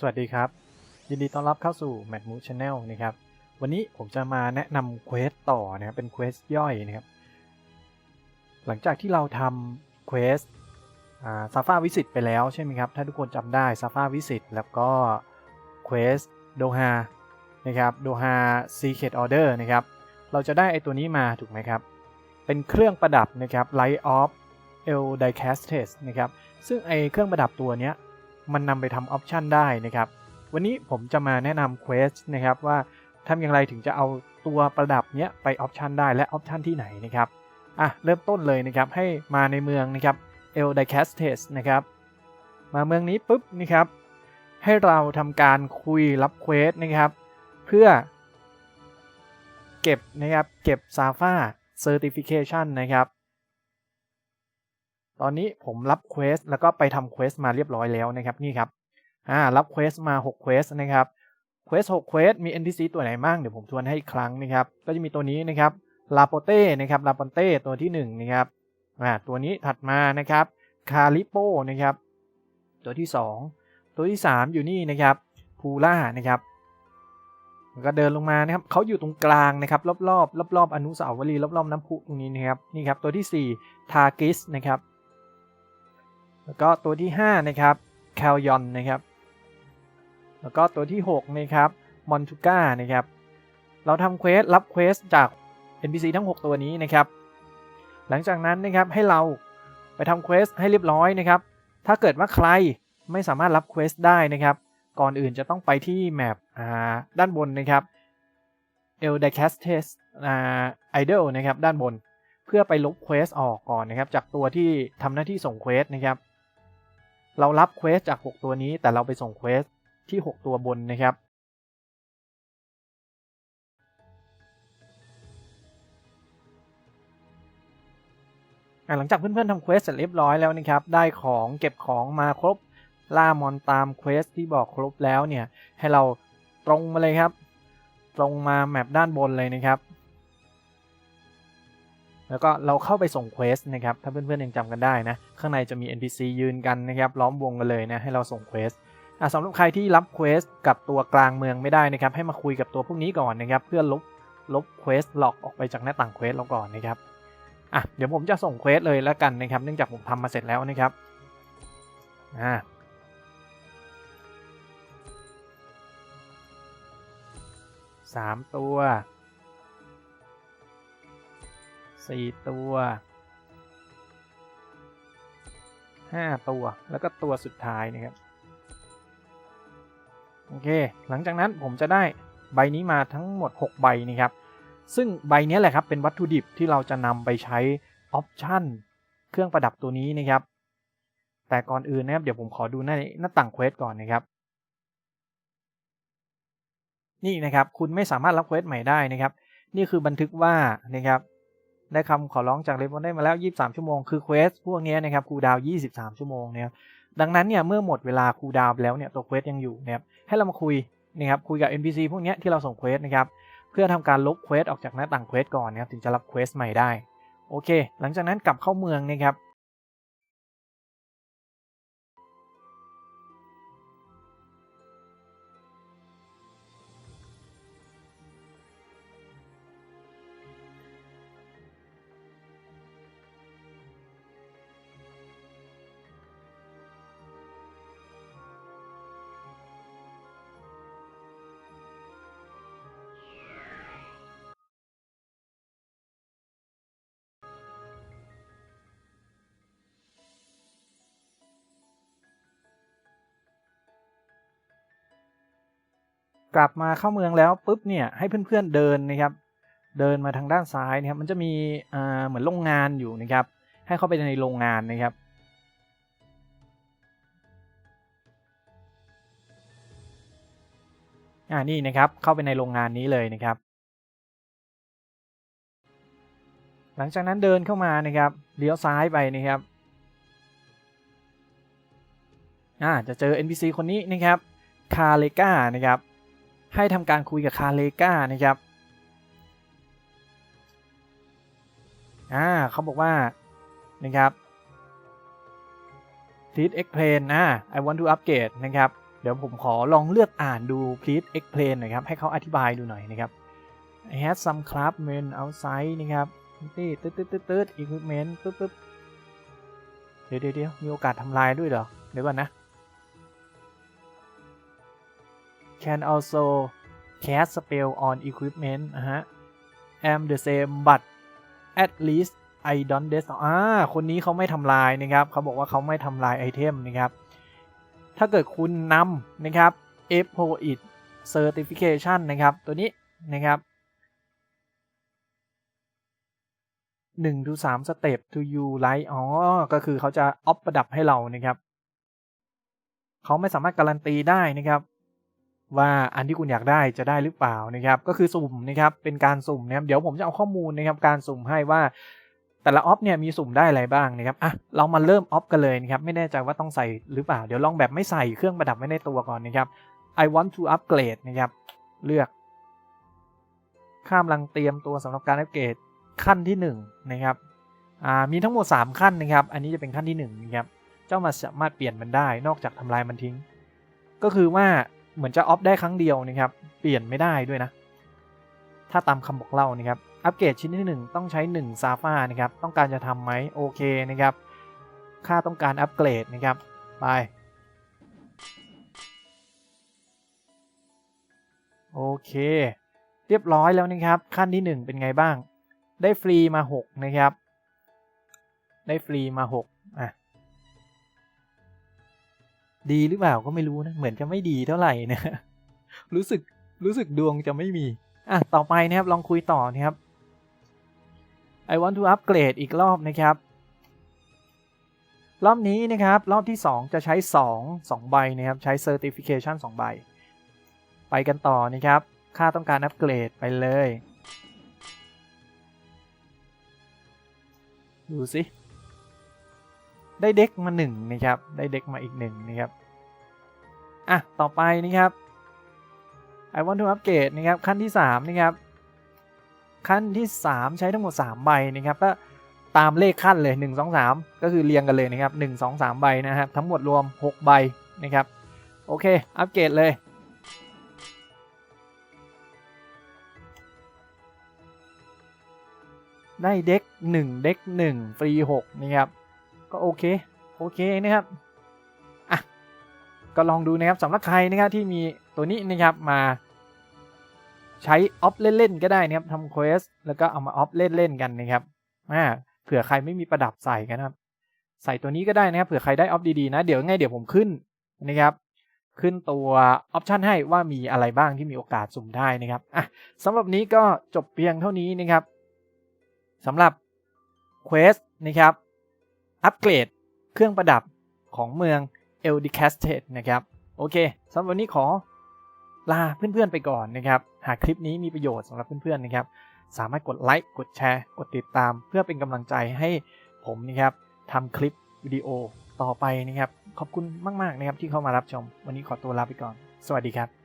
สวัสดีครับ ยินดีต้อนรับเข้าสู่ m a t m o o Channel นะครับ วันนี้ผมจะมาแนะนำเควสต่อนะครับ เป็นเควสย่อยนะครับ หลังจากที่เราทำเควสซาฟาวิสิตไปแล้วใช่ไหมครับ ถ้าทุกคนจำได้ซาฟาวิสิตแล้วก็เควสโดฮานะครับโดฮาซีเค t ออเดอร์นะครับ เราจะได้ไอตัวนี้มาถูกไหมครับ เป็นเครื่องประดับนะครับ Light of El d i c a s t e s นะครับ ซึ่งไอเครื่องประดับตัวเนี้ย มันนำไปทำออปชันได้นะครับ วันนี้ผมจะมาแนะนำเควสนะครับว่าทำอย่างไรถึงจะเอาตัวประดับเนี้ยไปออปชันได้และออปชันที่ไหนนะครับอะเริ่มต้นเลยนะครับให้มาในเมืองนะครับเอลไดแคสเทสนะครับมาเมืองนี้ปุ๊บนะครับ ให้เราทำการคุยรับเควสนะครับ เพื่อ เก็บนะครับเก็บซาฟาเซอร์ติฟิเคชันนะครับ ตอนนี้ผมรับเควสแล้วก็ไปทำเควสมาเรียบร้อยแล้วนะครับนี่ครับอ่ารับเควสมา6เควสนะครับเควส6เควสมี NPC ตัวไหนบ้างเดี๋ยวผมทวนให้อีกครั้งนะครับ ก็จะมีตัวนี้นะครับลาโปเต้นะครับลาปอนเต้ตัวที่1นะครับอ่าตัวนี้ถัดมานะครับคาลิโปนะครับตัวที่ 2 ตัวที่ 3 อยู่นี่นะครับพูล่านะครับก็เดินลงมานะครับเขาอยู่ตรงกลางนะครับ รอบๆรอบรอบๆอนุสาวรีย์รอบๆน้ำพุตรงนี้นะครับนี่ครับตัวที่4ทากิสนะครับ แล้วก็ตัวที่5นะครับแคลยอนนะครับแล้วก็ตัวที่6นะครับมอนทูก้านะครับเราทำเควสรับเควสจาก NPC ทั้ง 6 ตัวนี้นะครับ หลังจากนั้นนะครับให้เราไปทำเควสให้เรียบร้อยนะครับ ถ้าเกิดว่าใครไม่สามารถรับเควสได้นะครับ ก่อนอื่นจะต้องไปที่แมปด้านบนนะครับ El d i c a s t e s Idol นะครับด้านบน เพื่อไปลบเควสออกก่อนนะครับ จากตัวที่ทำหน้าที่ส่งเควสนะครับ เรารับเควสจาก 6 ตัวนี้ แต่เราไปส่งเควสที่ 6 ตัวบนนะครับ หลังจากเพื่อนๆทำเควสเสร็จเรียบร้อยแล้วนะครับ ได้ของเก็บของมาครบ ล่ามอนตามเควสที่บอกครบแล้วเนี่ย ให้เราตรงมาเลยครับ ตรงมาแมปด้านบนเลยนะครับ แล้วก็เราเข้าไปส่งเควสนะครับ ถ้าเพื่อนๆยังจำกันได้นะ ข้างในจะมี NPC ยืนกันนะครับ ล้อมวงกันเลยนะ ให้เราส่งเควสสำหรับใครที่รับเควสกับตัวกลางเมืองไม่ได้นะครับ ให้มาคุยกับตัวพวกนี้ก่อนนะครับ เพื่อลบลบเควสหลอกออกไปจากหน้าต่างเควสเราก่อนนะครับ อะ เดี๋ยวผมจะส่งเควสเลยแล้วกันนะครับ เนื่องจากผมทำมาเสร็จแล้วนะครับ อ่าสามตัว สี่ตัวห้าตัว แล้วก็ตัวสุดท้ายนะครับ โอเค หลังจากนั้นผมจะได้ใบนี้มาทั้งหมด 6 ใบนะครับ ซึ่งใบนี้แหละครับเป็นวัตถุดิบที่เราจะนำไปใช้ออปชั่นเครื่องประดับตัวนี้นะครับ แต่ก่อนอื่นนะครับ เดี๋ยวผมขอดูหน้าหน้าต่างเควสก่อนนะครับ นี่นะครับ คุณไม่สามารถรับเควสใหม่ได้นะครับ นี่คือบันทึกว่านะครับ ได้คำขอร้องจากเรมอนได้มาแล้ว 23 ชั่วโมง คือเควสพวกนี้นะครับคูดาว 23 ชั่วโมงนะครับดังนั้นเนี่ยเมื่อหมดเวลาคูดาวแล้วเนี่ยตัวเควสยังอยู่นะครับให้เรามาคุยนะครับคุยกับ NPC พวกนี้ที่เราส่งเควสนะครับเพื่อทำการลบเควสออกจากหน้าต่างเควสก่อนนะครับถึงจะรับเควสใหม่ได้โอเค หลังจากนั้นกลับเข้าเมืองนะครับ กลับมาเข้าเมืองแล้วปุ๊บเนี่ยให้เพื่อนๆเดินนะครับ เดินมาทางด้านซ้ายนะครับ มันจะมีเหมือนโรงงานอยู่นะครับ ให้เข้าไปในโรงงานนะครับอ่านี่นะครับเข้าไปในโรงงานนี้เลยนะครับ หลังจากนั้นเดินเข้ามานะครับเลี้ยวซ้ายไปนะครับอ่าจะเจอ NPC คนนี้นะครับคาเลกานะครับ ให้ทำการคุยกับคาเลกานะครับอ่าเขาบอกว่านะครับ please explain อ่า I want to upgrade นะครับ เดี๋ยวผมขอลองเลือกอ่านดู please explain หน่อยครับ ให้เขาอธิบายดูหน่อยนะครับ I had some craftsmen outside นะครับนี่ตึ๊ดตึ๊ดตึ๊ดตึ๊ด equipment ตึ๊ดตึ๊ดเดี๋ยวเดี๋ยวเดี๋ยวมีโอกาสทำลายด้วยเหรอ เดี๋ยวก่อนนะ can also cast spell on equipment นะฮะ am the same but at least I don't destroy อ่า คนนี้เขาไม่ทำลายนะครับ เขาบอกว่าเขาไม่ทำลายไอเทมนะครับ ถ้าเกิดคุณนำนะครับ a p o it certification นะครับ ตัวนี้นะครับ1 to 3 step to you like อ๋อ ก็คือเขาจะออฟประดับให้เรานะครับ เขาไม่สามารถการันตีได้นะครับ ว่าอันที่คุณอยากได้จะได้หรือเปล่านะครับก็คือสุ่มนะครับเป็นการสุ่มนะครับเดี๋ยวผมจะเอาข้อมูลนะครับการสุ่มให้ว่าแต่ละออฟเนี่ยมีสุ่มได้อะไรบ้างนะครับอะเรามาเริ่มออฟกันเลยนะครับไม่แน่ใจว่าต้องใส่หรือเปล่า เดี๋ยวลองแบบไม่ใส่เครื่องประดับไว้ในตัวก่อนนะครับ I want to upgrade นะครับเลือก ข้ามลังเตรียมตัวสำหรับการอัปเกรดขั้นที่1นงนะครับอ่ามีทั้งหมด 3 ขั้นนะครับ อันนี้จะเป็นขั้นที่1นงนะครับเจ้ามาสามารถเปลี่ยนมันได้นอกจากทำลายมันทิ้ง ก็คือว่า เหมือนจะออฟได้ครั้งเดียวนะครับ เปลี่ยนไม่ได้ด้วยนะ ถ้าตามคำบอกเล่านะครับ อัปเกรดชิ้นที่ 1 ต้องใช้ 1 ซาฟานะครับ ต้องการจะทำไหมโอเคนะครับ ค่าต้องการอัปเกรดนะครับ ไป โอเค เรียบร้อยแล้วนะครับ ขั้นที่ 1 เป็นไงบ้าง ได้ฟรีมา 6 นะครับ ได้ฟรีมา 6 อะ ดีหรือเปล่าก็ไม่รู้นะ เหมือนจะไม่ดีเท่าไหร่นะ รู้สึกรู้สึกดวงจะไม่มี อะ ต่อไปนะครับ ลองคุยต่อนะครับ I want to upgrade อีกรอบนะครับ รอบนี้นะครับ รอบที่ 2 จะใช้ 2 2 ใบนะครับ ใช้ certification 2 ใบ ไปกันต่อนะครับ ค่าต้องการอัปเกรดไปเลย ดูสิได้เด็กมาหนึ่งนะครับ ได้เด็กมาอีกหนึ่งนะครับ อะต่อไปนะครับ I want to upgrade นะครับขั้นที่3นะครับขั้นที่ 3 ใช้ทั้งหมด 3 ใบนะครับก็ตามเลขขั้นเลย 1 2 3 ก็คือเรียงกันเลยนะครับ 1 2 3 ใบนะครับทั้งหมดรวม 6 ใบนะครับโอเค อัปเกรดเลยได้เด็ก1เด็ก1ฟรี6นะครับ ก็โอเค โอเคนะครับ ก็ลองดูนะครับสำหรับใครนะครับที่มีตัวนี้นะครับมาใช้ออฟเล่นๆก็ได้นะครับทำเควสแล้วก็เอามาออฟเล่นๆกันนะครับอ่าเผื่อใครไม่มีประดับใส่กันนะครับ ใส่ตัวนี้ก็ได้นะครับเผื่อใครได้ออฟดีๆนะเดี๋ยวไงเดี๋ยวผมขึ้นนะครับ ขึ้นตัวออปชันให้ว่ามีอะไรบ้างที่มีโอกาสสุ่มได้นะครับอะสำหรับนี้ก็จบเพียงเท่านี้นะครับสำหรับเควสนะครับอัปเกรดเครื่องประดับของเมือง เอลดิแคสเทดนะครับ โอเคสำหรับวันนี้ขอลาเพื่อนๆไปก่อนนะครับ หากคลิปนี้มีประโยชน์สำหรับเพื่อนๆนะครับ สามารถกดไลค์กดแชร์ กดติดตาม เพื่อเป็นกำลังใจให้ผมนะครับทำคลิปวิดีโอต่อไปนะครับ ขอบคุณมากๆนะครับที่เข้ามารับชม วันนี้ขอตัวลาไปก่อน สวัสดีครับ